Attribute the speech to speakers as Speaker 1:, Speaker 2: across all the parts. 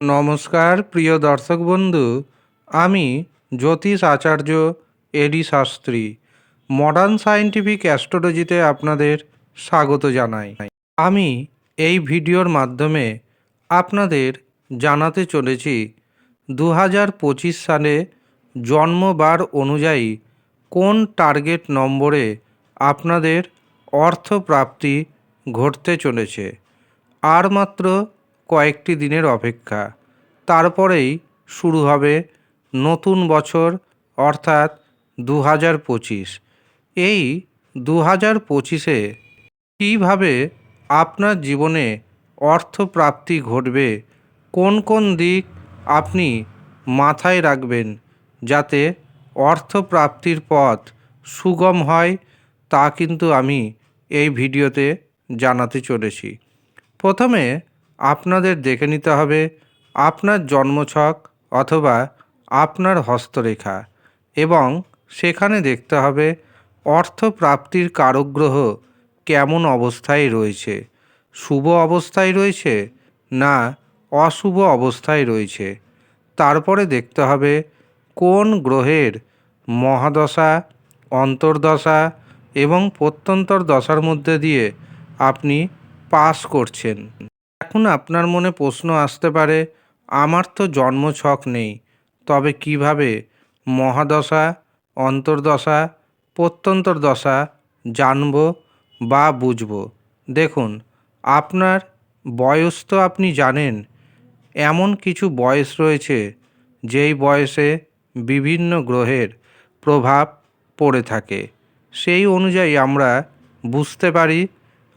Speaker 1: নমস্কার, প্রিয় দর্শক বন্ধু। আমি জ্যোতিষ আচার্য এডি শাস্ত্রী। মডার্ন সায়েন্টিফিক অ্যাস্ট্রোলজিতে আপনাদের স্বাগত জানাই। আমি এই ভিডিওর মাধ্যমে আপনাদের জানাতে চলেছি দু পঁচিশ সালে জন্মবার অনুযায়ী কোন টার্গেট নম্বরে আপনাদের অর্থপ্রাপ্তি ঘটতে চলেছে। আর মাত্র কয়েকটি দিনের অপেক্ষা। তারপরেই শুরু হবে নতুন বছর, অর্থাৎ দু হাজার পঁচিশ। এই দু হাজার পঁচিশে কীভাবে আপনার জীবনে অর্থপ্রাপ্তি ঘটবে? কোন কোন দিক আপনি মাথায় রাখবেন যাতে অর্থপ্রাপ্তির পথ সুগম হয় তা কিন্তু আমি এই ভিডিওতে জানাতে চলেছি। প্রথমে আপনাদের দেখে নিতে হবে আপনার জন্মছক অথবা আপনার হস্তরেখা এবং সেখানে দেখতে হবে অর্থপ্রাপ্তির কারকগ্রহ কেমন অবস্থায় রয়েছে। শুভ অবস্থায় রয়েছে না অশুভ অবস্থায় রয়েছে। তারপরে দেখতে হবে কোন গ্রহের মহাদশা, অন্তর্দশা এবং প্রত্যন্তর দশার মধ্যে দিয়ে আপনি পাস করছেন। এখন আপনার মনে প্রশ্ন আসতে পারে, আমার তো জন্মছক নেই, তবে কীভাবে? মহাদশা, অন্তর্দশা প্রত্যন্তর দশা জানব বা বুঝব? দেখুন, আপনার বয়স তো আপনি জানেন, এমন কিছু বয়স রয়েছে যেই বয়সে বিভিন্ন গ্রহের প্রভাব পড়ে থাকে। সেই অনুযায়ী আমরা বুঝতে পারি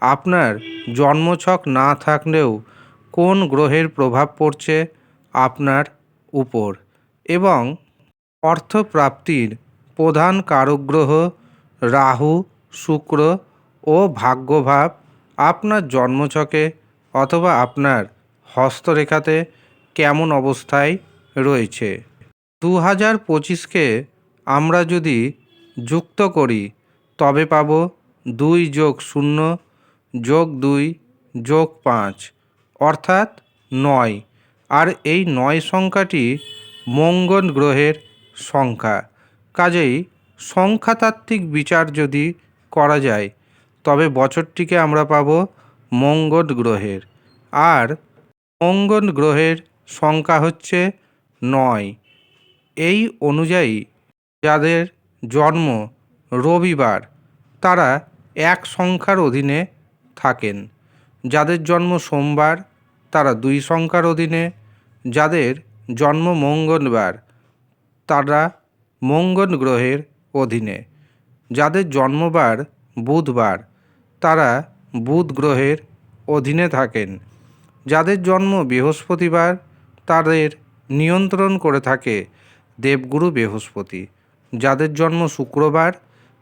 Speaker 1: আপনার জন্মছক না থাকলেও কোন গ্রহের প্রভাব পড়ছে আপনার উপর? এবং অর্থপ্রাপ্তির প্রধান কারক গ্রহ রাহু, শুক্র ও ভাগ্যভাব আপনার জন্মছকে অথবা আপনার হস্তরেখাতে কেমন অবস্থায় রয়েছে? দু হাজার পঁচিশকে আমরা যদি যুক্ত করি, তবে পাব দুই যোগ শূন্য যোগ দুই, যোগ পাঁচ, অর্থাৎ নয়। আর এই নয় সংখ্যাটি মঙ্গল গ্রহের সংখ্যা। কাজেই সংখ্যাতাত্ত্বিক বিচার যদি করা যায়, তবে বছরটিকে আমরা পাব মঙ্গল গ্রহের। আর মঙ্গল গ্রহের সংখ্যা হচ্ছে নয়। এই অনুযায়ী যাদের জন্ম রবিবার, তারা এক সংখ্যার অধীনে থাকেন। যাদের জন্ম সোমবার, তারা দুই সংখ্যার অধীনে। যাদের জন্ম মঙ্গলবার, তারা মঙ্গল গ্রহের অধীনে। যাদের জন্মবার বুধবার, তারা বুধ গ্রহের অধীনে থাকেন। যাদের জন্ম বৃহস্পতিবার, তাদের নিয়ন্ত্রণ করে থাকে দেবগুরু বৃহস্পতি। যাদের জন্ম শুক্রবার,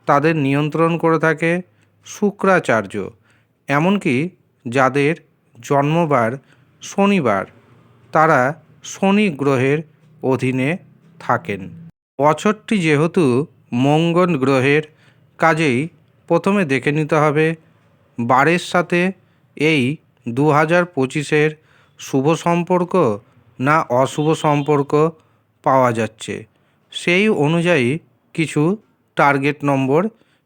Speaker 1: তাদের নিয়ন্ত্রণ করে থাকে শুক্রাচার্য। এমনকি যাদের জন্মবার শনিবার, তারা শনি গ্রহের অধীনে থাকেন। বছরটি যেহেতু মঙ্গল গ্রহের, কাজেই প্রথমে দেখে নিতে হবে বারের সাথে এই দু হাজার পঁচিশের শুভ সম্পর্ক না অশুভ সম্পর্ক পাওয়া যাচ্ছে। সেই অনুযায়ী কিছু টার্গেট নম্বর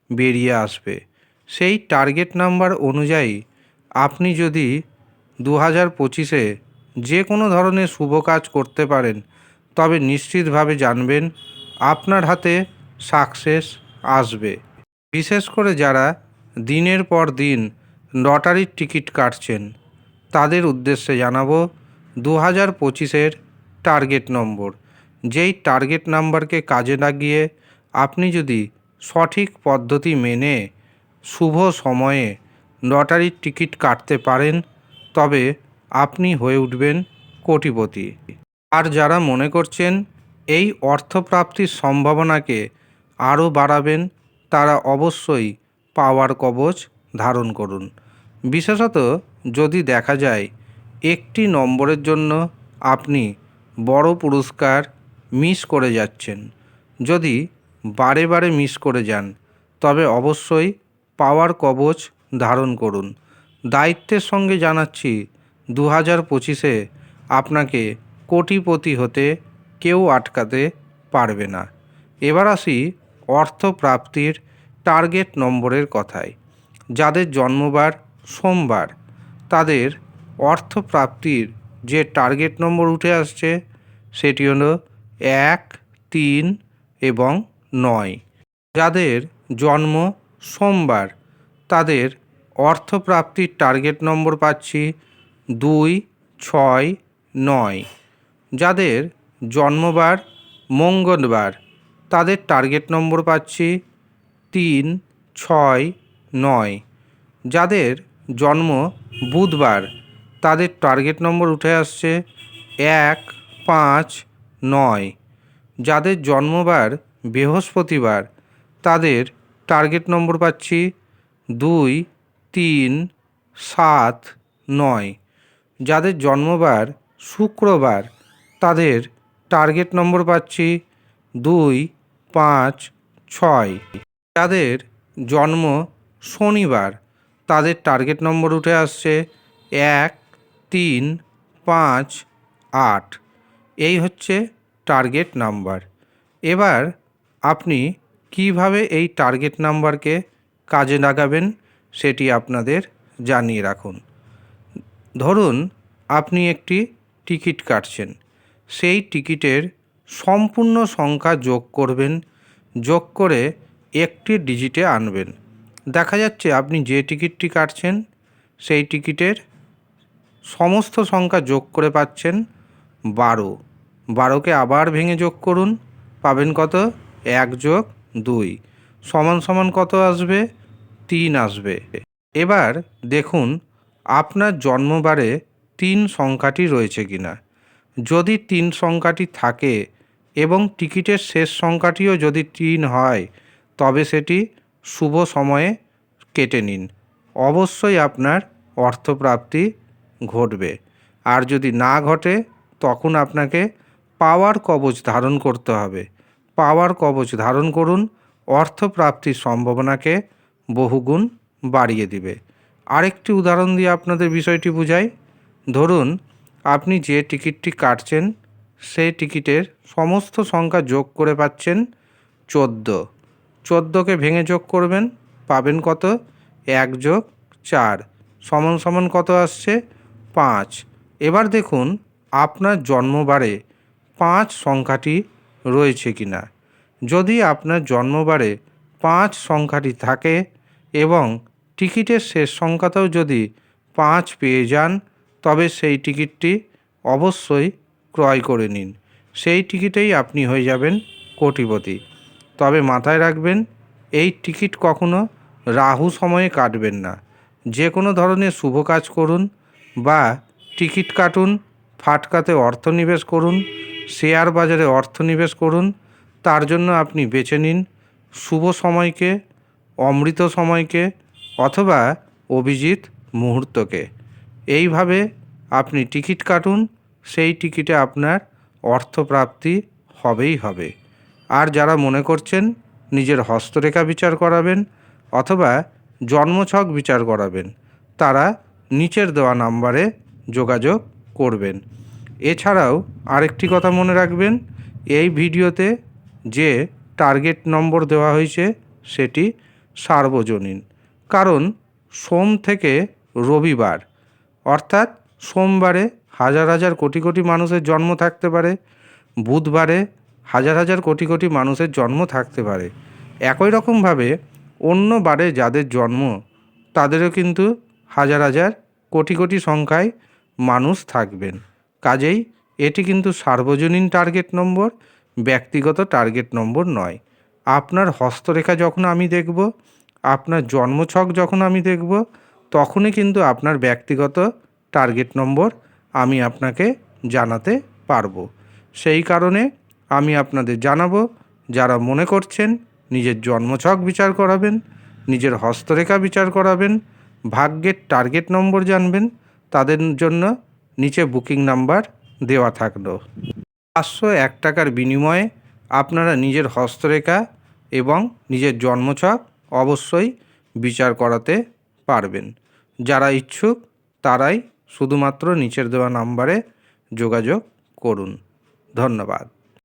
Speaker 1: বেরিয়ে আসবে। সেই টার্গেট নাম্বার অনুযায়ী আপনি যদি দু হাজার পঁচিশে যে কোনো ধরনের শুভ কাজ করতে পারেন, তবে নিশ্চিতভাবে জানবেন আপনার হাতে সাকসেস আসবে। বিশেষ করে যারা দিনের পর দিন লটারির টিকিট কাটছেন, তাদের উদ্দেশ্যে জানাব দু হাজার পঁচিশের টার্গেট নম্বর যেই টার্গেট নাম্বারকে কাজে লাগিয়ে আপনি যদি সঠিক পদ্ধতি মেনে শুভ সময়ে লটারির টিকিট কাটতে পারেন, তবে আপনি হয়ে উঠবেন কোটিপতি। আর যারা মনে করছেন এই অর্থপ্রাপ্তির সম্ভাবনাকে আরও বাড়াবেন, তারা অবশ্যই পাওয়ার কবচ ধারণ করুন। বিশেষত যদি দেখা যায় একটি নম্বরের জন্য আপনি বড় পুরস্কার মিস করে যাচ্ছেন, যদি বারে বারে মিস করে যান, তবে অবশ্যই পাওয়ার কবচ ধারণ করুন। দায়িত্বের সঙ্গে জানাচ্ছি দু হাজার পঁচিশে আপনাকে কোটিপতি হতে কেউ আটকাতে পারবে না। এবার আসি অর্থপ্রাপ্তির টার্গেট নম্বরের কথায়। যাদের জন্মবার সোমবার, তাদের অর্থপ্রাপ্তির যে টার্গেট নম্বর উঠে আসছে, সেটি হলো এক, তিন এবং নয়। যাদের জন্ম সোমবার। তাদের অর্থপ্রাপ্তির টার্গেট নম্বর পাচ্ছি দুই, ছয়, নয়। যাদের জন্মবার মঙ্গলবার, তাদের টার্গেট নম্বর পাচ্ছি তিন, ছয়, নয়। যাদের জন্ম বুধবার, তাদের টার্গেট নম্বর উঠে আসছে এক, পাঁচ, নয়। যাদের জন্মবার বৃহস্পতিবার, তাদের টার্গেট নম্বর পাচ্ছি দুই, তিন, সাত, নয়। যাদের জন্মবার শুক্রবার, তাদের টার্গেট নম্বর পাচ্ছি দুই, পাঁচ, ছয়। যাদের জন্ম শনিবার, তাদের টার্গেট নম্বর উঠে আসছে এক, তিন, পাঁচ, আট। এই হচ্ছে টার্গেট নাম্বার। এবার আপনি কীভাবে এই টার্গেট নাম্বারকে কাজে লাগাবেন সেটি আপনাদের জানিয়ে রাখুন। ধরুন, আপনি একটি টিকিট কাটছেন। সেই টিকিটের সম্পূর্ণ সংখ্যা যোগ করবেন, যোগ করে একটি ডিজিটে আনবেন। দেখা যাচ্ছে আপনি যে টিকিটটি কাটছেন, সেই টিকিটের সমস্ত সংখ্যা যোগ করে পাচ্ছেন বারো। বারোকে আবার ভেঙে যোগ করুন, পাবেন কত? এক যোগ দুই। সমান সমান কত আসবে? তিন আসবে। এবার দেখুন, আপনার জন্মবারে তিন সংখ্যাটি রয়েছে কিনা। যদি তিন সংখ্যাটি থাকে এবং টিকিটের শেষ সংখ্যাটিও যদি তিন হয়, তবে সেটি শুভ সময়ে কেটে নিন। অবশ্যই আপনার অর্থপ্রাপ্তি ঘটবে। আর যদি না ঘটে, তখন আপনাকে পাওয়ার কবচ ধারণ করতে হবে। পাওয়ার কবচ ধারণ করুন অর্থপ্রাপ্তির সম্ভাবনাকে বহুগুণ বাড়িয়ে দিবে। আরেকটি উদাহরণ দিয়ে আপনাদের বিষয়টি বুঝাই। ধরুন, আপনি যে টিকিটটি কাটছেন, সেই টিকিটের সমস্ত সংখ্যা যোগ করে পাচ্ছেন চোদ্দ। চোদ্দোকে ভেঙে যোগ করবেন, পাবেন কত? এক যোগ চার। সমান সমান কত আসছে? পাঁচ। এবার দেখুন, আপনার জন্মবারে পাঁচ সংখ্যাটি রয়েছে কি না যদি আপনার জন্মবারে পাঁচ সংখ্যাটি থাকে এবং টিকিটের শেষ সংখ্যাতেও যদি পাঁচ পেয়ে যান, তবে সেই টিকিটটি অবশ্যই ক্রয় করে নিন। সেই টিকিটেই আপনি হয়ে যাবেন কোটিপতি। তবে মাথায় রাখবেন, এই টিকিট কখনো রাহু সময়ে কাটবেন না। যে কোনো ধরনের শুভ কাজ করুন বা টিকিট কাটুন ফাটকাতে অর্থ নিবেশ করুন, শেয়ার বাজারে অর্থ নিবেশ করুন, তার জন্য আপনি বেছে নিন শুভ সময়কে, অমৃত সময়কে অথবা অভিজিৎ মুহূর্তকে। এইভাবে আপনি টিকিট কাটুন, সেই টিকিটে আপনার অর্থপ্রাপ্তি হবেই হবে। আর যারা মনে করছেন নিজের হস্তরেখা বিচার করাবেন অথবা জন্মছক বিচার করাবেন, তারা নিচের দেওয়া নাম্বারে যোগাযোগ করবেন। এছাড়াও আরেকটি কথা মনে রাখবেন, এই ভিডিওতে যে টার্গেট নম্বর দেওয়া হয়েছে সেটি সার্বজনীন। কারণ সোম থেকে রবিবার, অর্থাৎ সোমবারে হাজার হাজার কোটি কোটি মানুষের জন্ম থাকতে পারে, বুধবারে হাজার হাজার কোটি কোটি মানুষের জন্ম থাকতে পারে। একই রকমভাবে অন্য বারে যাদের জন্ম, তাদেরও কিন্তু হাজার হাজার কোটি কোটি সংখ্যায় মানুষ থাকবেন। কাজেই এটি কিন্তু সার্বজনীন টার্গেট নম্বর ব্যক্তিগত টার্গেট নম্বর নয়। আপনার হস্তরেখা যখন আমি দেখব, আপনার জন্মছক যখন আমি দেখব, তখনই কিন্তু আপনার ব্যক্তিগত টার্গেট নম্বর আমি আপনাকে জানাতে পারব। সেই কারণে আমি আপনাদের জানাব, যারা মনে করছেন নিজের জন্মছক বিচার করাবেন, নিজের হস্তরেখা বিচার করাবেন, ভাগ্যের টার্গেট নম্বর জানবেন তাদের জন্য নিচে বুকিং নাম্বার দেওয়া থাকল। পাঁচশো এক টাকার বিনিময়ে আপনারা নিজের হস্তরেখা এবং নিজের জন্মছক অবশ্যই বিচার করাতে পারবেন। যারা ইচ্ছুক, তারাই শুধুমাত্র নিচের দেওয়া নাম্বারে যোগাযোগ করুন। ধন্যবাদ।